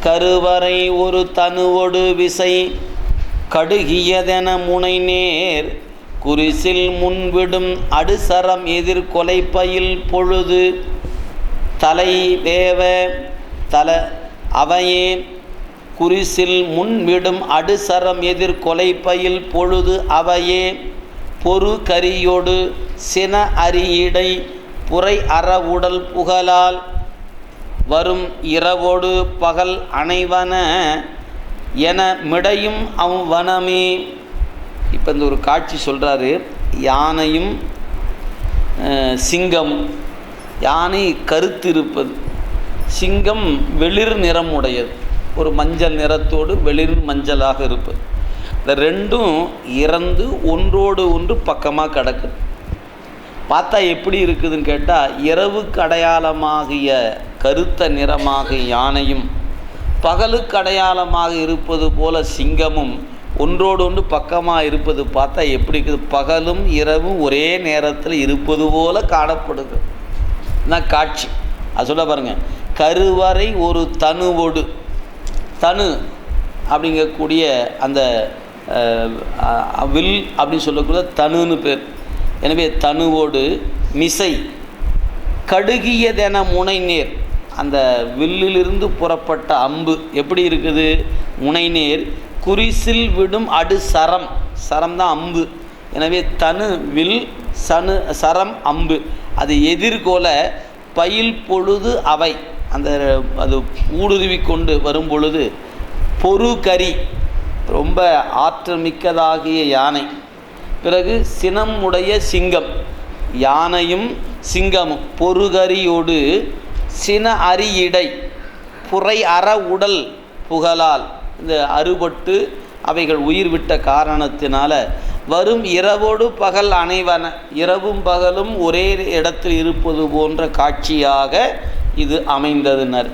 கருவறை ஒரு தனுவொடு விசை கடுகியதென முனை நேர் குரிசில் முன்விடும் அடுசரம் எதிர்கொலைப்பயில் பொழுது தலை வேவ தல அவையே குரிசில் முன்விடும் அடுசரம் எதிர்கொலை கொலைப்பயில் பொழுது அவையே பொறு கரியோடு சின அரியடை புரை அற உடல் புகழால் வரும் இரவோடு பகல் அணைவன என மிடையும் அவ்வனமே இப்போ இந்த ஒரு காட்சி சொல்கிறாரு யானையும் சிங்கம். யானை கருத்து இருப்பது சிங்கம் வெளிர் நிறம் உடையது ஒரு மஞ்சள் நிறத்தோடு வெளிர் மஞ்சளாக இருப்பது. இந்த ரெண்டும் இறந்து ஒன்றோடு ஒன்று பக்கமாக கிடக்குது. பார்த்தா எப்படி இருக்குதுன்னு கேட்டால் இரவுக்கு அடையாளமாகிய கருத்த நிறமாக யானையும் பகலுக்கு அடையாளமாக இருப்பது போல சிங்கமும் ஒன்றோடு ஒன்று பக்கமாக இருப்பது பார்த்தா எப்படி இருக்குது? பகலும் இரவும் ஒரே நேரத்தில் இருப்பது போல காணப்படுது. நான் காட்சி? அது சொல்ல பாருங்கள் கருவறை ஒரு தனுவோடு. தனு அப்படிங்கக்கூடிய அந்த வில் அப்படின்னு சொல்லக்கூடிய தனுன்னு பேர். எனவே தனுவோடு மிசை. கடுகியதென முனை நேர் அந்த வில்லிலிருந்து புறப்பட்ட அம்பு எப்படி இருக்குது? முனைநேர் குறிசில் விடும் அடு சரம். சரம் தான் அம்பு. எனவே தனு வில் சனு சரம் அம்பு. அது எதிர்கொல பயில் பொழுது அவை. அந்த அது ஊடுருவி கொண்டு வரும் பொழுது பொறு கரி ரொம்ப ஆற்றமிக்கதாகிய யானை. பிறகு சினம் உடைய சிங்கம். யானையும் சிங்கமும் பொறுகரியோடு சின அரியடை புரை அற உடல் புகழால் இந்த அறுபட்டு அவைகள் உயிர் விட்ட காரணத்தினால வரும் இரவோடு பகல் அனைவன இரவும் பகலும் ஒரே இடத்தில் இருப்பது போன்ற காட்சியாக இது அமைந்ததுனர்.